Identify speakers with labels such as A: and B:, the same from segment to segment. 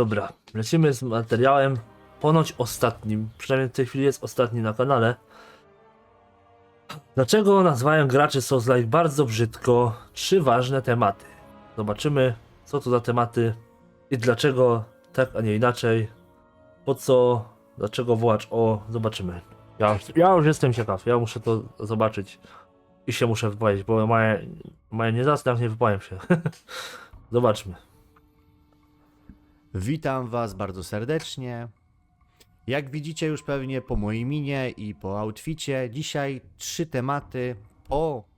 A: Dobra, lecimy z materiałem ponoć ostatnim, przynajmniej w tej chwili jest ostatni na kanale. Dlaczego nazwałem graczy Souls-like bardzo brzydko? Trzy ważne tematy. Zobaczymy, co to za tematy i dlaczego tak, a nie inaczej. Po co, dlaczego wołacz o, zobaczymy. Ja, ja już jestem ciekaw, ja muszę to zobaczyć i się muszę wypowiedzieć, bo moje, moje nie zasnę, nie wypowiem się. Zobaczmy.
B: Witam Was bardzo serdecznie. Jak widzicie już pewnie po mojej minie i po outficie, dzisiaj trzy tematy o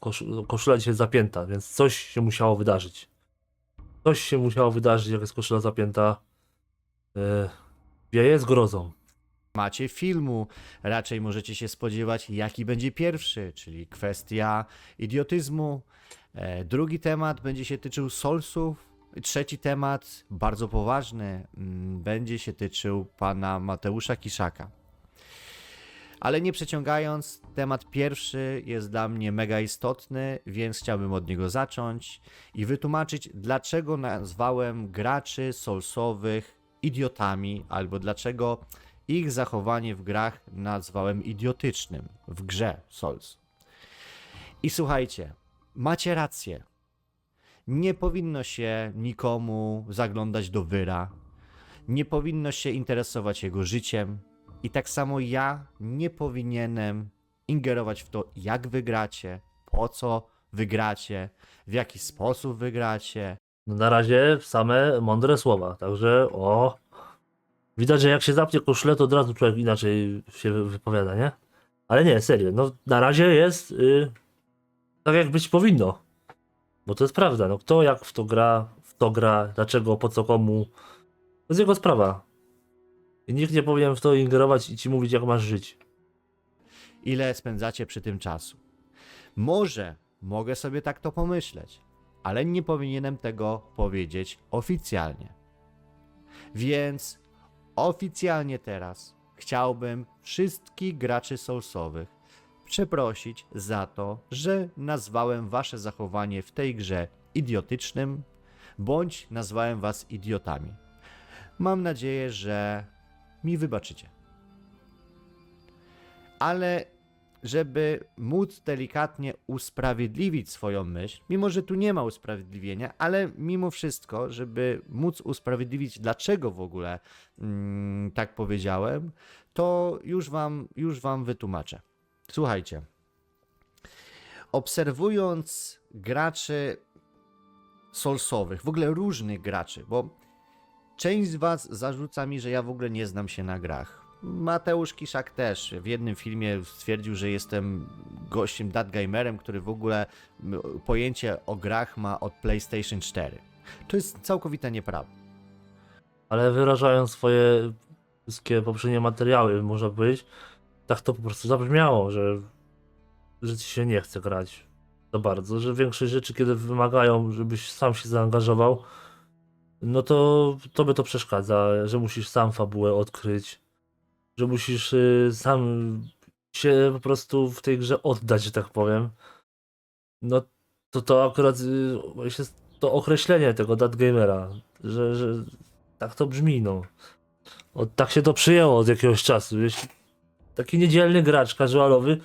A: Kosz- koszula dzisiaj zapięta, więc coś się musiało wydarzyć. Coś się musiało wydarzyć, jak jest koszula zapięta. Yy, wieje z grozą.
B: temacie filmu. Raczej możecie się spodziewać, jaki będzie pierwszy, czyli kwestia idiotyzmu. E, Drugi temat będzie się tyczył Solsów. Trzeci temat, bardzo poważny, mm, będzie się tyczył pana Mateusza Kiszaka. Ale nie przeciągając, temat pierwszy jest dla mnie mega istotny, więc chciałbym od niego zacząć i wytłumaczyć, dlaczego nazwałem graczy solsowych idiotami, albo dlaczego ich zachowanie w grach nazwałem idiotycznym w grze Souls. I słuchajcie, macie rację. Nie powinno się nikomu zaglądać do wyra. Nie powinno się interesować jego życiem. I tak samo ja nie powinienem ingerować w to, jak wygracie, po co wygracie, w jaki sposób wygracie.
A: No na razie same mądre słowa, także o. Widać, że jak się zapnie koszulę, to od razu człowiek inaczej się wy- wypowiada, nie? Ale nie, serio, no na razie jest y, tak jak być powinno. Bo to jest prawda, no kto jak w to gra, w to gra, dlaczego, po co, komu. To jest jego sprawa. I nikt nie powinien w to ingerować i ci mówić, jak masz żyć.
B: ile spędzacie przy tym czasu. Może mogę sobie tak to pomyśleć, ale nie powinienem tego powiedzieć oficjalnie. Więc oficjalnie teraz chciałbym wszystkich graczy Soulsowych przeprosić za to, że nazwałem wasze zachowanie w tej grze idiotycznym, bądź nazwałem was idiotami. Mam nadzieję, że mi wybaczycie ale żeby móc delikatnie usprawiedliwić swoją myśl, mimo że tu nie ma usprawiedliwienia, ale mimo wszystko, żeby móc usprawiedliwić, dlaczego w ogóle mm, tak powiedziałem, to już wam, już wam wytłumaczę. Słuchajcie. Obserwując graczy solsowych, w ogóle różnych graczy, bo część z was zarzuca mi, że ja w ogóle nie znam się na grach. Mateusz Kiszak też w jednym filmie stwierdził, że jestem gościem datgamerem, który w ogóle pojęcie o grach ma od PlayStation 4. To jest całkowita nieprawda.
A: Ale wyrażając swoje wszystkie poprzednie materiały, można powiedzieć, tak to po prostu zabrzmiało, że, że ci się nie chce grać za bardzo, że większość rzeczy, kiedy wymagają, żebyś sam się zaangażował, no to tobie to przeszkadza, że musisz sam fabułę odkryć, że musisz y, sam się po prostu w tej grze oddać, że tak powiem. No to to akurat y, jest to określenie tego datgamera, że, że tak to brzmi, no. O, tak się to przyjęło od jakiegoś czasu. Jeśli taki niedzielny gracz casualowy,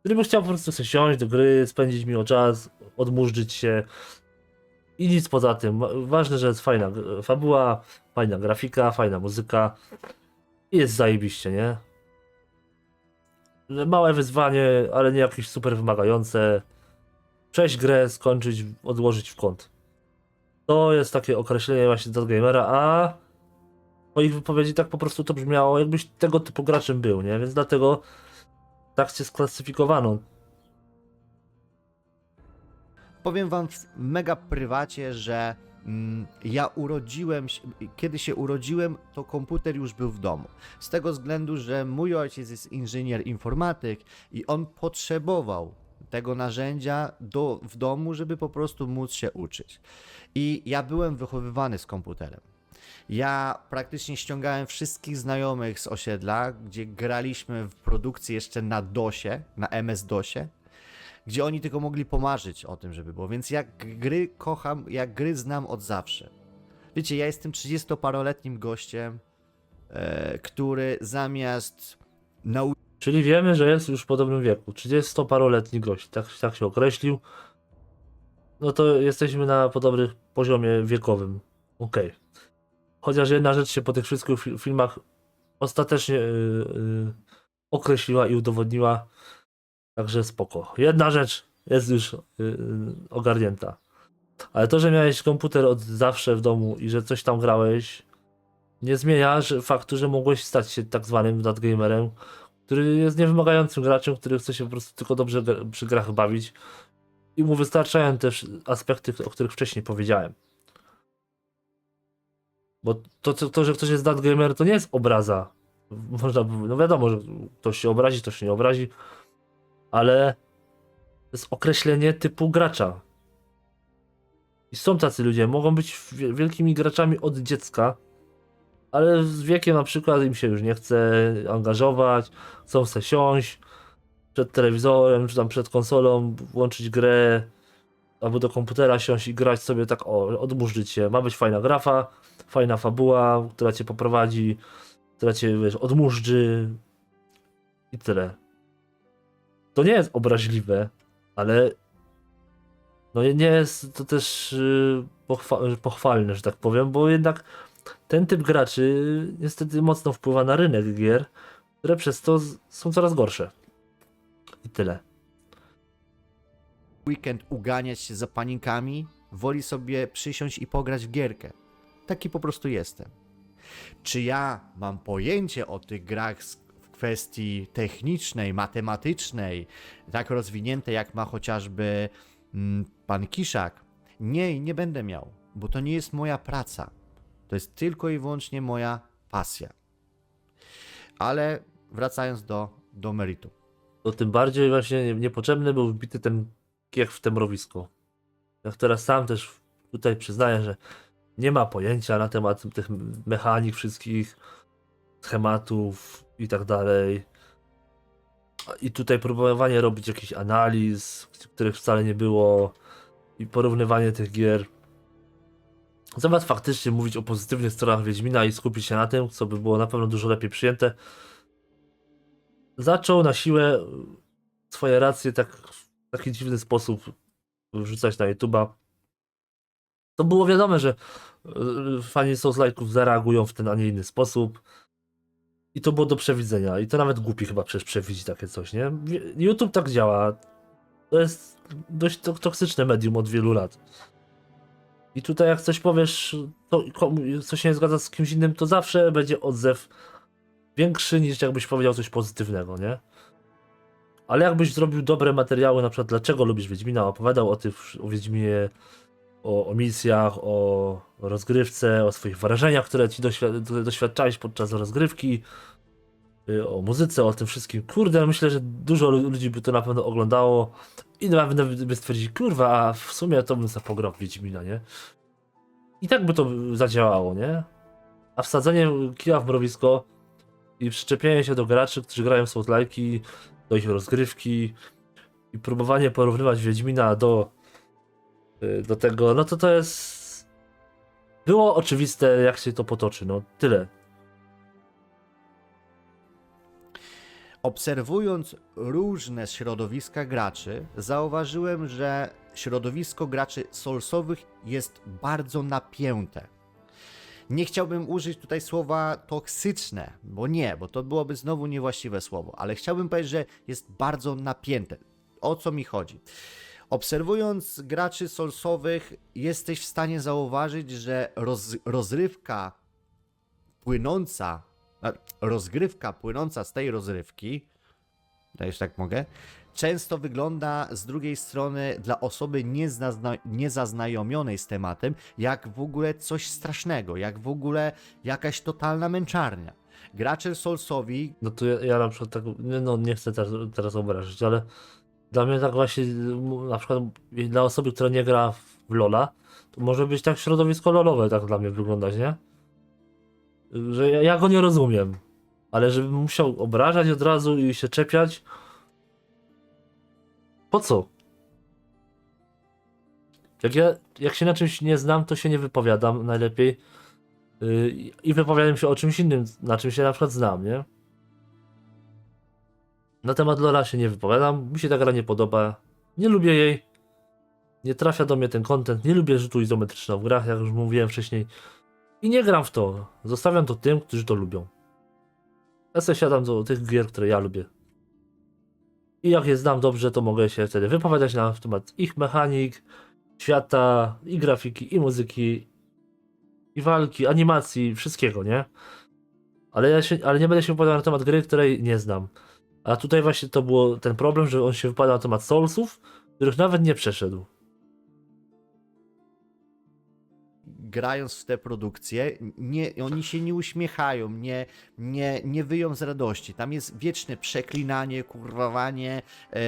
A: który by chciał po prostu sobie siąść do gry, spędzić miło czas, odmurzyć się i nic poza tym. Wa- Ważne, że jest fajna fabuła, fajna grafika, fajna muzyka i jest zajebiście, nie? Małe wyzwanie, ale nie jakieś super wymagające. Przejść grę, skończyć, odłożyć w kąt. To jest takie określenie właśnie do gamera, a po ich wypowiedzi tak po prostu to brzmiało, jakbyś tego typu graczem był, nie? Więc dlatego tak cię sklasyfikowano.
B: Powiem wam w mega prywacie, że mm, ja urodziłem się, kiedy się urodziłem, to komputer już był w domu. Z tego względu, że mój ojciec jest inżynier informatyk i on potrzebował tego narzędzia do, w domu, żeby po prostu móc się uczyć. I ja byłem wychowywany z komputerem. Ja praktycznie ściągałem wszystkich znajomych z osiedla, gdzie graliśmy w produkcji jeszcze na DOSie, na MS-DOSie, gdzie oni tylko mogli pomarzyć o tym, żeby było. Więc jak gry kocham, jak gry znam od zawsze. Wiecie, ja jestem 30-paroletnim gościem, e, który zamiast nauczyć
A: Czyli wiemy, że jest już w podobnym wieku. 30-paroletni gość, tak, tak się określił. No to jesteśmy na podobnym poziomie wiekowym. Okej. Chociaż jedna rzecz się po tych wszystkich fi- filmach ostatecznie yy, yy, określiła i udowodniła. Także spoko. Jedna rzecz jest już yy, ogarnięta. Ale to, że miałeś komputer od zawsze w domu i że coś tam grałeś, nie zmienia faktu, że mogłeś stać się tak zwanym gamerem, który jest niewymagającym graczem, który chce się po prostu tylko dobrze przy grach bawić i mu wystarczają też aspekty, o których wcześniej powiedziałem. Bo to, to, to że ktoś jest gamer, to nie jest obraza. Można, no wiadomo, że ktoś się obrazi, ktoś się nie obrazi, ale to jest określenie typu gracza. I są tacy ludzie, mogą być wie- wielkimi graczami od dziecka, ale z wiekiem na przykład im się już nie chce angażować, chcą se siąść przed telewizorem, czy tam przed konsolą, włączyć grę, albo do komputera siąść i grać sobie tak, o, się. Ma być fajna grafa, fajna fabuła, która cię poprowadzi, która cię, wiesz, odmurzczy i tyle. To nie jest obraźliwe, ale no nie jest to też yy, pochwa- pochwalne, że tak powiem, bo jednak ten typ graczy niestety mocno wpływa na rynek gier, które przez to są coraz gorsze. I tyle.
B: Weekend uganiać się za paninkami, woli sobie przysiąść i pograć w gierkę. Taki po prostu jestem. Czy ja mam pojęcie o tych grach w kwestii technicznej, matematycznej, tak rozwinięte jak ma chociażby mm, pan Kiszak? Nie, nie będę miał, bo to nie jest moja praca. To jest tylko i wyłącznie moja pasja. Ale wracając do, do meritum.
A: To tym bardziej właśnie nie- niepotrzebny był wbity ten kiech w te mrowisko. Jak teraz sam też tutaj przyznaję, że nie ma pojęcia na temat tych mechanik wszystkich, schematów i tak dalej. I tutaj próbowanie robić jakichś analiz, których wcale nie było i porównywanie tych gier. Zamiast faktycznie mówić o pozytywnych stronach Wiedźmina i skupić się na tym, co by było na pewno dużo lepiej przyjęte, zaczął na siłę swoje racje tak, taki dziwny sposób wrzucać na YouTube'a. To było wiadome, że y, fani Souls-like'ów zareagują w ten, a nie inny sposób. I to było do przewidzenia. I to nawet głupi chyba przecież przewidzi takie coś, nie? YouTube tak działa. To jest dość to- toksyczne medium od wielu lat. I tutaj jak coś powiesz, to coś się nie zgadza z kimś innym, to zawsze będzie odzew większy niż jakbyś powiedział coś pozytywnego, nie? Ale jakbyś zrobił dobre materiały, na przykład dlaczego lubisz Wiedźmina, opowiadał o tych, o Wiedźminie, o, o misjach, o rozgrywce, o swoich wrażeniach, które ci doświadczałeś podczas rozgrywki, y, o muzyce, o tym wszystkim. Kurde, myślę, że dużo lu- ludzi by to na pewno oglądało i nawet by stwierdzili, kurwa, a w sumie to bym sobie pograł Wiedźmina, nie? I tak by to zadziałało, nie? A wsadzenie kija w mrowisko i przyczepienie się do graczy, którzy grają w Souls-like'i, do rozgrywki i próbowanie porównywać Wiedźmina do, y, do tego, no to to jest... Było oczywiste, jak się to potoczy, no tyle.
B: Obserwując różne środowiska graczy, zauważyłem, że środowisko graczy solsowych jest bardzo napięte. Nie chciałbym użyć tutaj słowa toksyczne, bo nie, bo to byłoby znowu niewłaściwe słowo, ale chciałbym powiedzieć, że jest bardzo napięte. O co mi chodzi? Obserwując graczy solsowych, jesteś w stanie zauważyć, że roz, rozrywka płynąca, a, rozgrywka płynąca z tej rozrywki, to już tak mogę, często wygląda z drugiej strony dla osoby niezazna- niezaznajomionej z tematem, jak w ogóle coś strasznego, jak w ogóle jakaś totalna męczarnia. Gracze Soulsowi
A: No to ja, ja na przykład tak, no nie chcę teraz, teraz obrażać, ale dla mnie tak właśnie, na przykład dla osoby, która nie gra w Lola, to może być tak środowisko lolowe, tak dla mnie wyglądać, nie? Że ja, ja go nie rozumiem, ale żebym musiał obrażać od razu i się czepiać, po co? Jak ja, jak się na czymś nie znam, to się nie wypowiadam najlepiej. Yy, I wypowiadam się o czymś innym, na czym się na przykład znam, nie? Na temat Lola się nie wypowiadam, mi się ta gra nie podoba, nie lubię jej, nie trafia do mnie ten content, nie lubię rzutu izometrycznego w grach, jak już mówiłem wcześniej. I nie gram w to, zostawiam to tym, którzy to lubią. Ja sobie siadam do tych gier, które ja lubię. I jak je znam dobrze, to mogę się wtedy wypowiadać na temat ich mechanik, świata, i grafiki, i muzyki, i walki, animacji, wszystkiego, nie? Ale ja się, ale nie będę się wypowiadał na temat gry, której nie znam. A tutaj właśnie to było ten problem, że on się wypowiadał na temat Soulsów, których nawet nie przeszedł.
B: Grając w te produkcje, nie, oni się nie uśmiechają, nie, nie, nie wyją z radości. Tam jest wieczne przeklinanie, kurwowanie, e,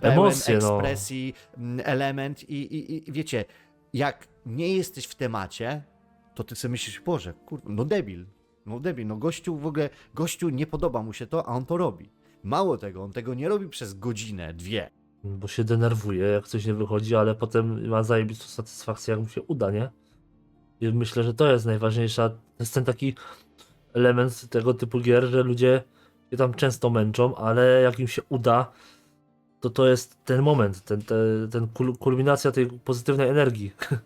B: pełen
A: Emocje, no.
B: ekspresji, m, element i, i, i wiecie, jak nie jesteś w temacie, to ty sobie myślisz, Boże, kurwa, no debil, no debil, no gościu w ogóle, gościu nie podoba mu się to, a on to robi. Mało tego, on tego nie robi przez godzinę, dwie.
A: Bo się denerwuje, jak coś nie wychodzi, ale potem ma zajebistą satysfakcję, jak mu się uda, nie? I myślę, że to jest najważniejsza. To jest ten taki element tego typu gier, że ludzie się tam często męczą, ale jak im się uda, to to jest ten moment, ten, ten, ten kul- kulminacja tej pozytywnej energii.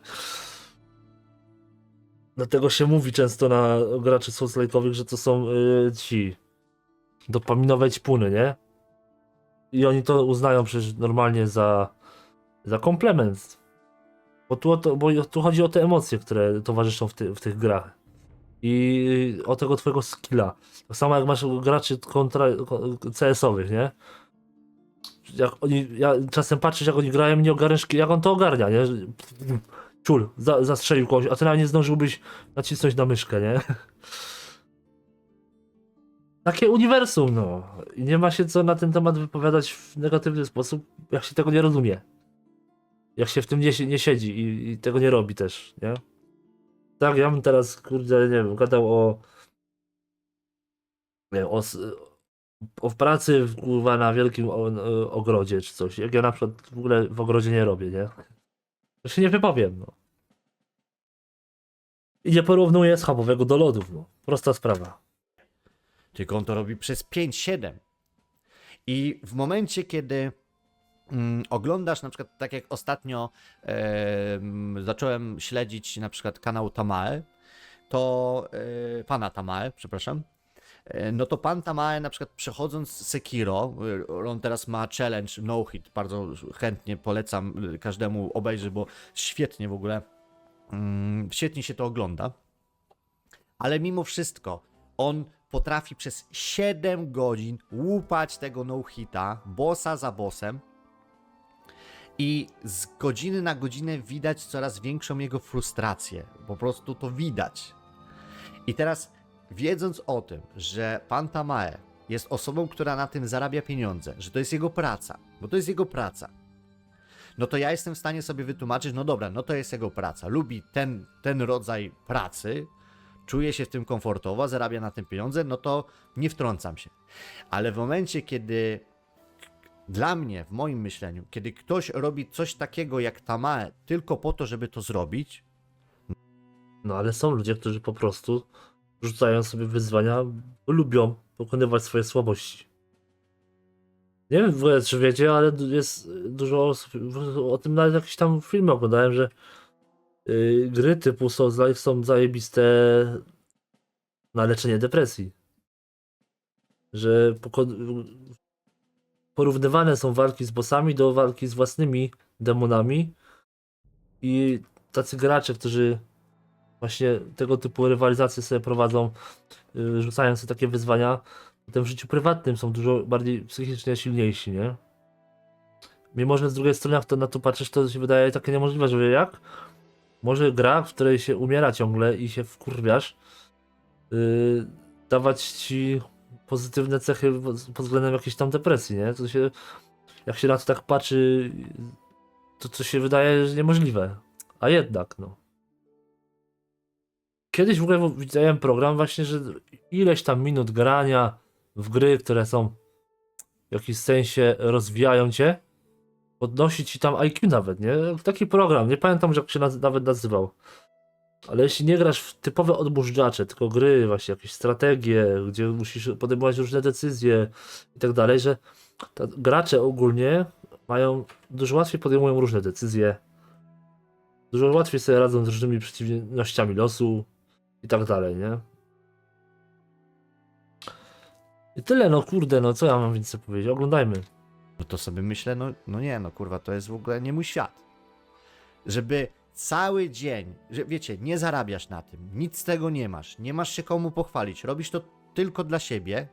A: Dlatego się mówi często na graczy souls że to są y, ci dopaminowe ćpuny, nie? I oni to uznają przecież normalnie za, za komplement. Bo tu, bo tu chodzi o te emocje, które towarzyszą w, ty, w tych grach. I o tego twojego skilla. Tak samo jak masz graczy kontra, ko- CS-owych, nie? Jak oni, ja czasem patrzysz jak oni grają nie ogarniasz, jak on to ogarnia, nie? Ciul, za, zastrzelił kogoś, a ty nawet nie zdążyłbyś nacisnąć na myszkę, nie? Takie uniwersum, no. I nie ma się co na ten temat wypowiadać w negatywny sposób, jak się tego nie rozumie. Jak się w tym nie, nie siedzi i, i tego nie robi też, nie? Tak, ja bym teraz, kurde, nie wiem, gadał o. Nie wiem, o, o pracy w- kurwa na wielkim o, o, ogrodzie czy coś. Jak ja na przykład w ogóle w ogrodzie nie robię, nie? To się nie wypowiem, no. I nie porównuję schabowego do lodów, no. Prosta sprawa.
B: Tylko on to robi przez 5-7. I w momencie, kiedy oglądasz, na przykład tak jak ostatnio em, zacząłem śledzić na przykład kanał Tamae, to e, pana Tamae, przepraszam. e, No to pan Tamae na przykład przechodząc Sekiro, e, on teraz ma challenge no hit, bardzo chętnie polecam e, każdemu obejrzeć, bo świetnie w ogóle, mm, świetnie się to ogląda. Ale mimo wszystko, on potrafi przez 7 godzin łupać tego no-hita, bossa za bossem. I z godziny na godzinę widać coraz większą jego frustrację. Po prostu to widać. I teraz, wiedząc o tym, że pan Tamae jest osobą, która na tym zarabia pieniądze, że to jest jego praca, bo to jest jego praca, no to ja jestem w stanie sobie wytłumaczyć, no dobra, no to jest jego praca. Lubi ten, ten rodzaj pracy, czuje się w tym komfortowo, zarabia na tym pieniądze, no to nie wtrącam się. Ale w momencie, kiedy dla mnie, w moim myśleniu, kiedy ktoś robi coś takiego jak Tamae tylko po to, żeby to zrobić,
A: No ale są ludzie, którzy po prostu rzucają sobie wyzwania, bo lubią pokonywać swoje słabości. Nie wiem w ogóle, czy wiecie, ale jest dużo osób, o tym nawet jakieś tam filmy oglądałem, że yy, gry typu Souls Like są zajebiste na leczenie depresji. Że poko- porównywane są walki z bossami do walki z własnymi demonami i tacy gracze, którzy właśnie tego typu rywalizacje sobie prowadzą, yy, rzucając sobie takie wyzwania, potem w życiu prywatnym są dużo bardziej psychicznie silniejsi, nie? Mimo, że z drugiej strony jak to na to patrzysz, to się wydaje takie niemożliwe, że jak? Może gra, w której się umiera ciągle i się wkurwiasz, yy, dawać ci pozytywne cechy pod względem jakiejś tam depresji, nie? To się, jak się na to tak patrzy, to to się wydaje niemożliwe. A jednak, no. Kiedyś w ogóle widziałem program właśnie, że ileś tam minut grania w gry, które są w jakimś sensie rozwijają cię, podnosi ci tam IQ nawet, nie? Taki program, nie pamiętam jak się nawet nazywał. Ale jeśli nie grasz w typowe odmóżdżacze, tylko gry, właśnie jakieś strategie, gdzie musisz podejmować różne decyzje i tak dalej, że gracze ogólnie mają, dużo łatwiej podejmują różne decyzje, dużo łatwiej sobie radzą z różnymi przeciwnościami losu i tak dalej, nie? I tyle, no kurde, no co ja mam więcej powiedzieć? Oglądajmy.
B: No to sobie myślę, no, no nie, no kurwa, to jest w ogóle nie mój świat. Żeby cały dzień, że wiecie, nie zarabiasz na tym, nic z tego nie masz, nie masz się komu pochwalić, robisz to tylko dla siebie,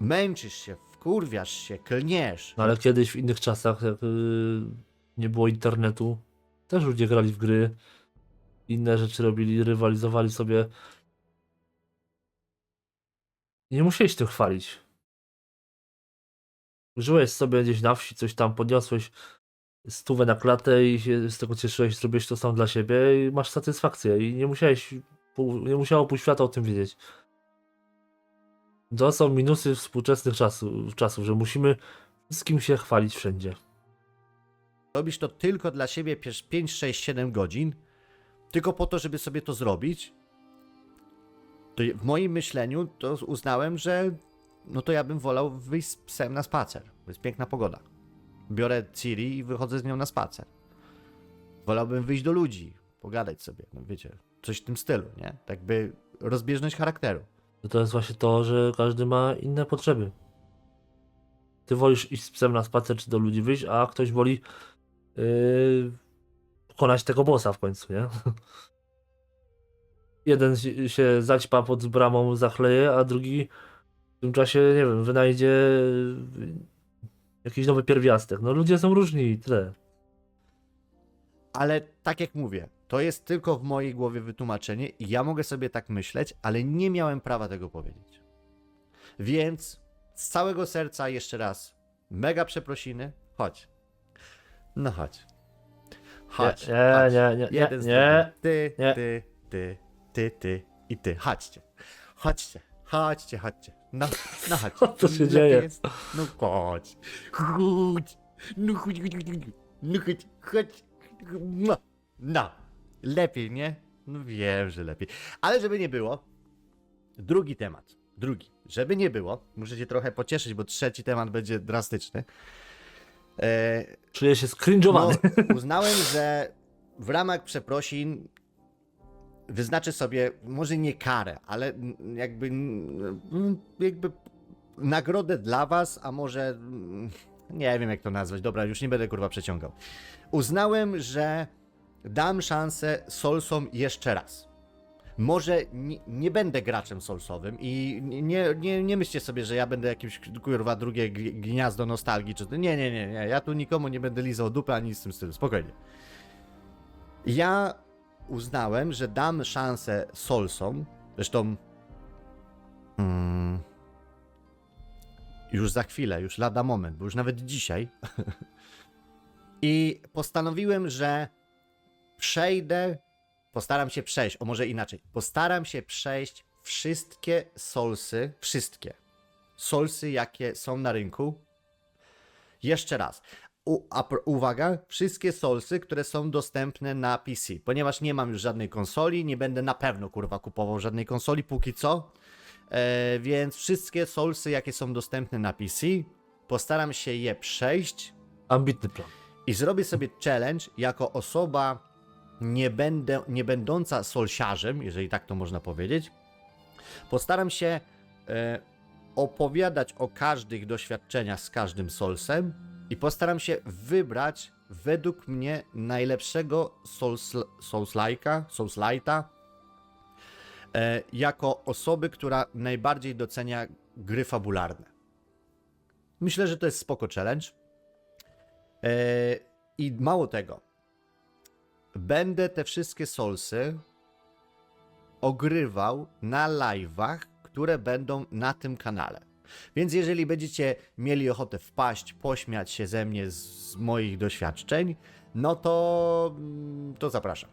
B: męczysz się, wkurwiasz się, klniesz.
A: No ale kiedyś w innych czasach, jak yy, nie było internetu, też ludzie grali w gry, inne rzeczy robili, rywalizowali sobie. Nie musiałeś tym chwalić. Żyłeś sobie gdzieś na wsi, coś tam podniosłeś stówę na klatę i się z tego cieszyłeś, zrobiłeś to sam dla siebie i masz satysfakcję i nie musiałeś, nie musiało pół świata o tym wiedzieć. To są minusy współczesnych czasów, czasów, że musimy wszystkim się chwalić wszędzie.
B: Robisz to tylko dla siebie przez 5, 6, 7 godzin, tylko po to, żeby sobie to zrobić, to w moim myśleniu to uznałem, że no to ja bym wolał wyjść z psem na spacer. bo Jest piękna pogoda. Biorę Ciri i wychodzę z nią na spacer. Wolałbym wyjść do ludzi, pogadać sobie, no wiecie, coś w tym stylu, nie? Tak by rozbieżność charakteru.
A: To, to jest właśnie to, że każdy ma inne potrzeby. Ty wolisz iść z psem na spacer czy do ludzi wyjść, a ktoś woli yy, pokonać tego bossa w końcu, nie? Jeden się- zaćpa pod bramą, zachleje, a drugi w tym czasie, nie wiem, wynajdzie jakiś nowy pierwiastek. No ludzie są różni i tyle.
B: Ale tak jak mówię, to jest tylko w mojej głowie wytłumaczenie i ja mogę sobie tak myśleć, ale nie miałem prawa tego powiedzieć. Więc z całego serca jeszcze raz mega przeprosiny. Chodź. No chodź. Chodź.
A: Nie,
B: chodź.
A: nie, nie, nie,
B: Jeden z
A: nie,
B: drugim. Ty,
A: nie.
B: ty, ty, ty, ty i ty. Chodźcie. Chodźcie. Chodźcie, chodźcie. No, no chodź.
A: Co tu się
B: Lepiej
A: dzieje?
B: No chodź. Chodź. No chodź, chodź, chodź, chodź. No chodź, chodź. No. No. Lepiej, nie? No wiem, że lepiej. Ale żeby nie było, drugi temat. Drugi. Żeby nie było, muszę cię trochę pocieszyć, bo trzeci temat będzie drastyczny. E,
A: Czuję się skrinżowany.
B: no, uznałem, że w ramach przeprosin wyznaczę sobie może nie karę, ale jakby, jakby nagrodę dla was, a może nie wiem jak to nazwać. Dobra, już nie będę kurwa przeciągał. Uznałem, że dam szansę Solsom jeszcze raz. Może nie, nie będę graczem solsowym i nie, nie, nie myślcie sobie, że ja będę jakimś kurwa drugie gniazdo nostalgii czy nie, nie, nie, nie, ja tu nikomu nie będę lizał dupy ani z tym stylu, spokojnie. Ja uznałem, że dam szansę solsom, zresztą mm, już za chwilę, już lada moment, bo już nawet dzisiaj i postanowiłem, że przejdę Postaram się przejść, o może inaczej. Postaram się przejść wszystkie solsy, wszystkie solsy, jakie są na rynku. Jeszcze raz. U, uwaga, wszystkie solsy, które są dostępne na PC, ponieważ nie mam już żadnej konsoli, nie będę na pewno kurwa kupował żadnej konsoli póki co. E, więc wszystkie solsy, jakie są dostępne na PC, postaram się je przejść
A: Ambitny plan.
B: i zrobię sobie challenge jako osoba nie, będę, nie będąca solsiarzem, jeżeli tak to można powiedzieć. Postaram się e, opowiadać o każdych doświadczeniach z każdym solsem i postaram się wybrać według mnie najlepszego souls, souls-like'a, souls-lite'a e, jako osoby, która najbardziej docenia gry fabularne. Myślę, że to jest spoko challenge. E, I mało tego. Będę te wszystkie solsy ogrywał na live'ach, które będą na tym kanale. Więc jeżeli będziecie mieli ochotę wpaść, pośmiać się ze mnie z, moich doświadczeń, no to, mm, to zapraszam.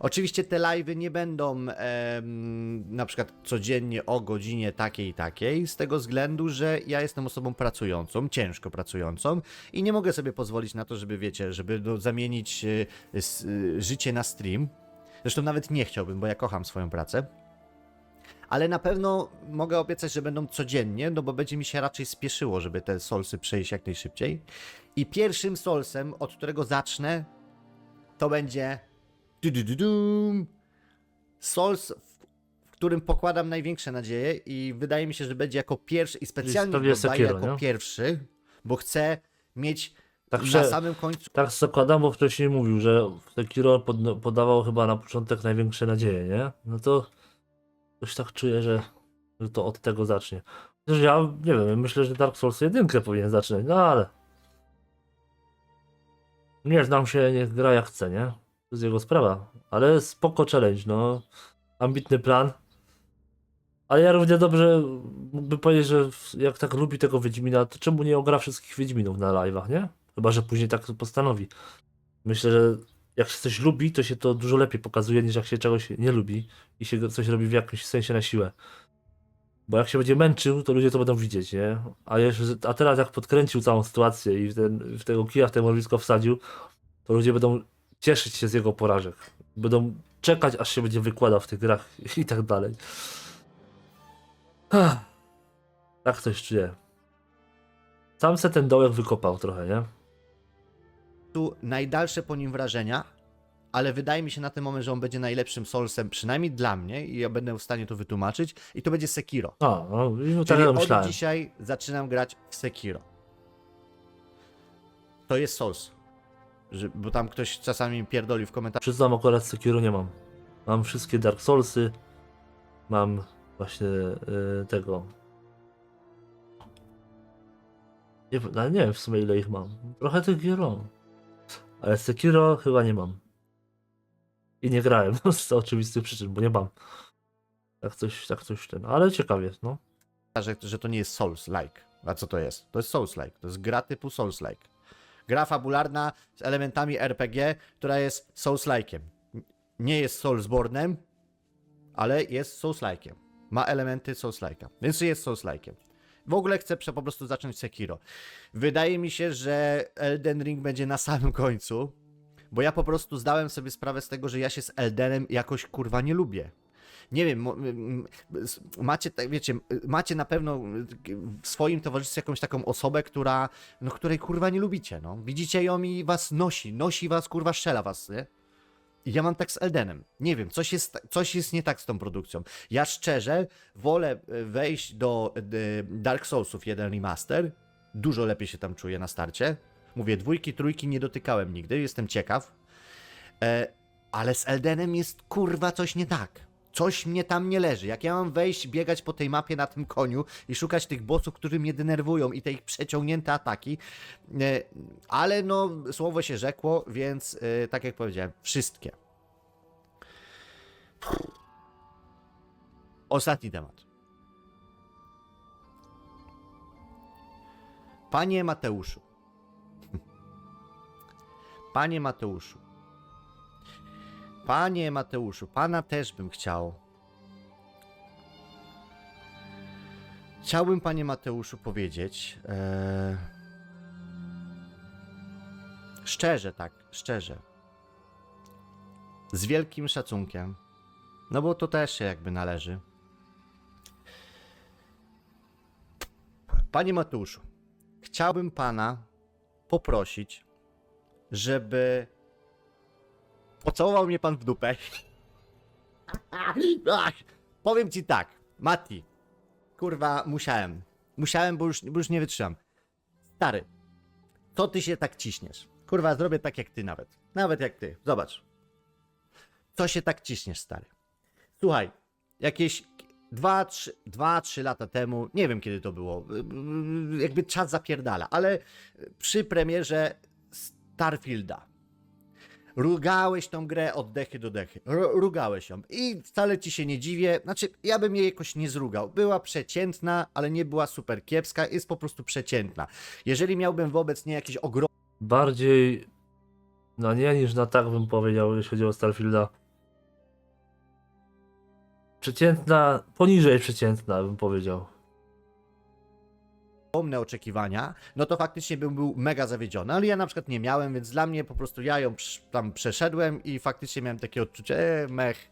B: Oczywiście te live'y nie będą em, na przykład codziennie o godzinie takiej i takiej, z tego względu, że ja jestem osobą pracującą, ciężko pracującą i nie mogę sobie pozwolić na to, żeby wiecie, żeby no, zamienić e, e, życie na stream. Zresztą nawet nie chciałbym, bo ja kocham swoją pracę. Ale na pewno mogę obiecać, że będą codziennie, no bo będzie mi się raczej spieszyło, żeby te solsy przejść jak najszybciej. I pierwszym solsem, od którego zacznę, to będzie. Souls, w- którym pokładam największe nadzieje i wydaje mi się, że będzie jako pierwszy i specjalnie go daję jako
A: nie?
B: pierwszy, bo chcę mieć
A: Tak,
B: na samym końcu
A: tak zakładam, bo wcześniej mówił, że Sekiro pod, podawał chyba na początek największe nadzieje, nie? No to coś tak czuję, że, że to od tego zacznie. Chociaż ja nie wiem, myślę, że Dark Souls 1 powinien zacząć, no ale. Nie znam się, niech gra jak chce, nie? To jest jego sprawa. Ale spoko challenge, no. Ambitny plan. Ale ja równie dobrze mógłbym powiedzieć, że jak tak lubi tego Wiedźmina, to czemu nie ogra wszystkich Wiedźminów na live'ach, nie? Chyba, że później tak postanowi. Myślę, że jak się coś lubi, to się to dużo lepiej pokazuje, niż jak się czegoś nie lubi i się coś robi w jakimś sensie na siłę. Bo jak się będzie męczył, to ludzie to będą widzieć, nie? A, jeszcze, a teraz jak podkręcił całą sytuację i w, ten, w tego kija w te mrowisko wsadził, to ludzie będą cieszyć się z jego porażek. Będą czekać, aż się będzie wykładał w tych grach i tak dalej. Tak coś czuję. Sam se ten dołek wykopał trochę, nie?
B: Najdalsze po nim wrażenia, ale wydaje mi się na ten moment, że on będzie najlepszym Soulsem, przynajmniej dla mnie i ja będę w stanie to wytłumaczyć i to będzie Sekiro.
A: A, no, no tak
B: Czyli od
A: myślałem.
B: dzisiaj zaczynam grać w Sekiro. To jest Souls. Że, bo tam ktoś czasami pierdoli w komentarzu.
A: Przyznam, akurat Sekiro nie mam. Mam wszystkie Dark Soulsy. Mam właśnie y, tego. Nie, nie wiem w sumie ile ich mam. Trochę tych gier mam. Ale Sekiro chyba nie mam. I nie grałem z oczywistych przyczyn, bo nie mam. Tak coś, tak coś ten. Ale ciekawie, no.
B: że, że to nie jest Souls-like. A co to jest? To jest Souls-like. To jest gra typu Souls-like. Gra fabularna z elementami RPG, która jest Souls-like'iem. Nie jest Soulsborne'em, ale jest Souls-like'iem. Ma elementy Souls-like'a, więc jest Souls-like'iem. W ogóle chcę po prostu zacząć Sekiro. Wydaje mi się, że Elden Ring będzie na samym końcu, bo ja po prostu zdałem sobie sprawę z tego, że ja się z Eldenem jakoś kurwa nie lubię. Nie wiem, macie, tak, wiecie, macie na pewno w swoim towarzystwie jakąś taką osobę, która, no, której kurwa nie lubicie, no. Widzicie ją i was nosi, nosi was, kurwa, strzela was, nie? Ja mam tak z Eldenem. Nie wiem, coś jest, coś jest nie tak z tą produkcją. Ja szczerze wolę e, wejść do e, Dark Soulsów 1 Remaster. Dużo lepiej się tam czuję na starcie. Mówię, dwójki, trójki nie dotykałem nigdy, jestem ciekaw. E, ale z Eldenem jest kurwa coś nie tak. Coś mnie tam nie leży. Jak ja mam wejść, biegać po tej mapie na tym koniu i szukać tych bossów, którzy mnie denerwują i te ich przeciągnięte ataki. E, ale no, słowo się rzekło, więc e, tak jak powiedziałem, wszystkie. Ostatni temat. Panie Mateuszu. Panie Mateuszu. Panie Mateuszu, pana też bym chciał. Chciałbym, panie Mateuszu, powiedzieć. E... Szczerze, tak, szczerze. Z wielkim szacunkiem. No bo to też się jakby należy. Panie Mateuszu, chciałbym pana poprosić, żeby pocałował mnie pan w dupę. Ach, powiem ci tak, Mati, kurwa, musiałem. Musiałem, bo już, bo już nie wytrzymam. Stary, to ty się tak ciśniesz. Kurwa, zrobię tak jak ty nawet. Nawet jak ty. Zobacz. Co się tak ciśniesz, stary? Słuchaj, jakieś 2-3 lata temu, nie wiem kiedy to było, jakby czas zapierdala, ale przy premierze Starfielda rugałeś tą grę od dechy do dechy. rugałeś ją. I wcale ci się nie dziwię. Znaczy, ja bym jej jakoś nie zrugał. Była przeciętna, ale nie była super kiepska. Jest po prostu przeciętna. Jeżeli miałbym wobec niej jakieś ogromne.
A: Bardziej na nie niż na tak bym powiedział, jeśli chodzi o Starfielda. Przeciętna, poniżej przeciętna bym powiedział
B: ogromne oczekiwania, no to faktycznie bym był mega zawiedziony, ale ja na przykład nie miałem, więc dla mnie po prostu ja ją tam przeszedłem i faktycznie miałem takie odczucie, e, mech,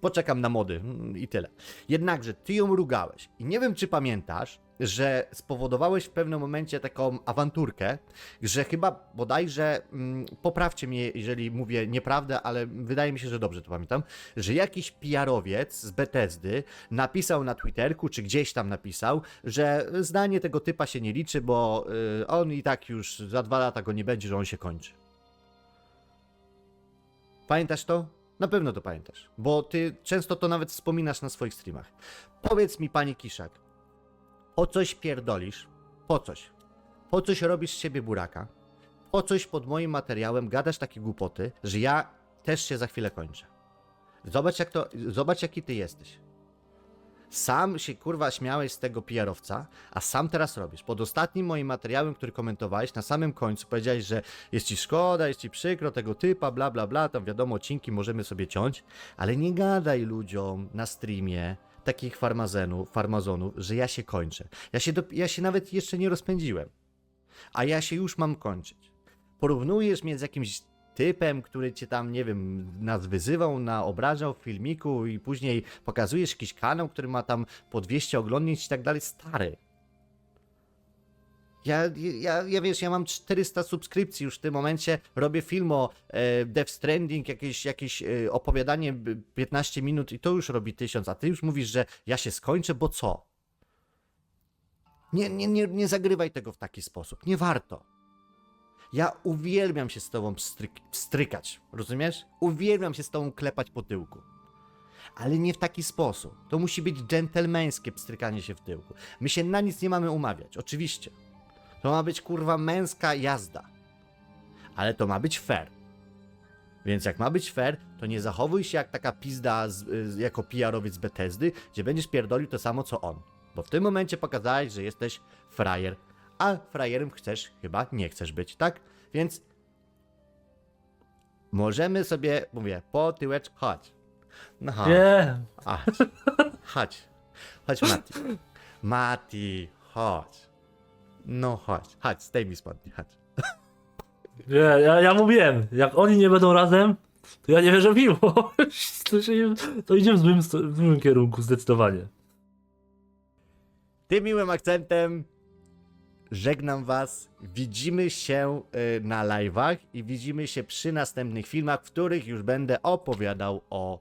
B: poczekam na mody mm, i tyle. Jednakże ty ją rugałeś i nie wiem, czy pamiętasz, że spowodowałeś w pewnym momencie taką awanturkę, że chyba bodajże, mm, poprawcie mnie, jeżeli mówię nieprawdę, ale wydaje mi się, że dobrze to pamiętam, że jakiś PR-owiec z Bethesdy napisał na Twitterku, czy gdzieś tam napisał, że zdanie tego typa się nie liczy, bo y, on i tak już za dwa lata go nie będzie, że on się kończy. Pamiętasz to? Na pewno to pamiętasz, bo ty często to nawet wspominasz na swoich streamach. Powiedz mi, panie Kiszak, po coś pierdolisz, po coś, po coś robisz z siebie buraka, po coś pod moim materiałem gadasz takie głupoty, że ja też się za chwilę kończę. Zobacz, jak to, zobacz jaki ty jesteś. Sam się kurwa śmiałeś z tego PR-owca, a sam teraz robisz. Pod ostatnim moim materiałem, który komentowałeś, na samym końcu powiedziałeś, że jest ci szkoda, jest ci przykro tego typa, bla bla bla, tam wiadomo, odcinki możemy sobie ciąć, ale nie gadaj ludziom na streamie takich farmazenów, farmazonów, że ja się kończę. Ja się, do, ja się nawet jeszcze nie rozpędziłem, a ja się już mam kończyć. Porównujesz mnie z jakimś typem, który cię tam, nie wiem, nas wyzywał, na obrażał w filmiku i później pokazujesz jakiś kanał, który ma tam po 200 oglądnięć i tak dalej, stary. Ja, ja, ja wiesz, ja mam 400 subskrypcji już w tym momencie, robię film o e, Death Stranding, jakieś, jakieś e, opowiadanie b- 15 minut i to już robi 1000, a ty już mówisz, że ja się skończę, bo co? Nie, nie, nie, nie zagrywaj tego w taki sposób, nie warto. Ja uwielbiam się z tobą pstryk, rozumiesz? Uwielbiam się z tobą klepać po tyłku. Ale nie w taki sposób. To musi być dżentelmeńskie pstrykanie się w tyłku. My się na nic nie mamy umawiać, oczywiście. To ma być kurwa męska jazda. Ale to ma być fair. Więc jak ma być fair, to nie zachowuj się jak taka pizda z, jako PR-owiec gdzie będziesz pierdolił to samo co on. Bo w tym momencie pokazałeś, że jesteś frajer, a frajerem chcesz, chyba nie chcesz być, tak? Więc możemy sobie, mówię, po tyłeczku, chodź. No chodź.
A: Nie,
B: Chodź. Chodź. Chodź, Mati. Mati, chodź. No chodź, chodź, zdejmij spodnie, chodź.
A: nie, ja, ja mówiłem, jak oni nie będą razem, to ja nie wierzę w miłość. To, się, to idziemy w złym, w złym kierunku, zdecydowanie.
B: Tym miłym akcentem żegnam was. Widzimy się y, na live'ach i widzimy się przy następnych filmach, w których już będę opowiadał o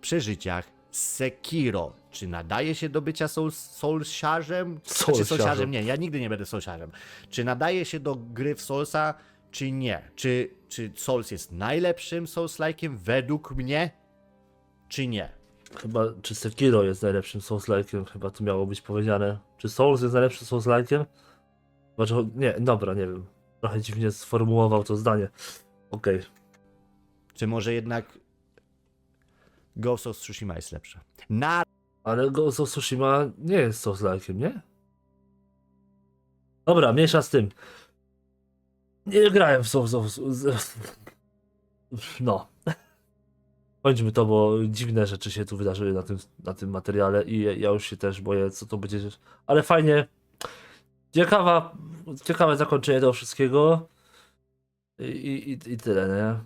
B: przeżyciach Sekiro. Czy nadaje się do bycia? Czy
A: Soulsiarzem.
B: soulsiarzem? Nie, ja nigdy nie będę soulsiarzem. Czy nadaje się do gry w Soulsa, czy nie? Czy, czy Souls jest najlepszym Souls-like'iem według mnie, czy nie?
A: Chyba, czy Sekiro jest najlepszym Souls-like'iem, chyba tu miało być powiedziane. Czy Souls jest najlepszym Souls-like'iem? Że- nie, dobra, nie wiem. Trochę dziwnie sformułował to zdanie. Okej.
B: Czy może jednak Ghost of Tsushima jest lepsze? Na
A: Ale Ghost of Tsushima nie jest Souls-like'iem, nie? Dobra, mniejsza z tym. Nie grałem w Souls of... z- No. Kończmy to, bo dziwne rzeczy się tu wydarzyły na tym, na tym materiale i ja już się też boję, co to będzie. Ale fajnie. Ciekawa, ciekawe zakończenie tego wszystkiego. I, i, i tyle, nie?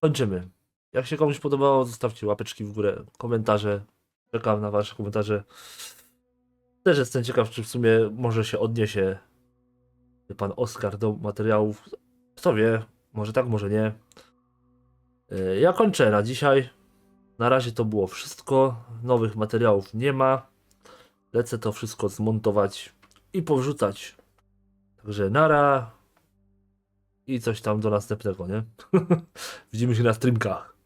A: Kończymy. Jak się komuś podobało, zostawcie łapeczki w górę, komentarze. Czekam na wasze komentarze. Też jestem ciekaw, czy w sumie może się odniesie pan Oskar do materiałów. Kto wie, może tak, może nie. Yy, Ja kończę na dzisiaj. Na razie to było wszystko. Nowych materiałów nie ma. Lecę to wszystko zmontować i powrzucać. Także nara i coś tam do następnego, nie? Widzimy się na streamkach.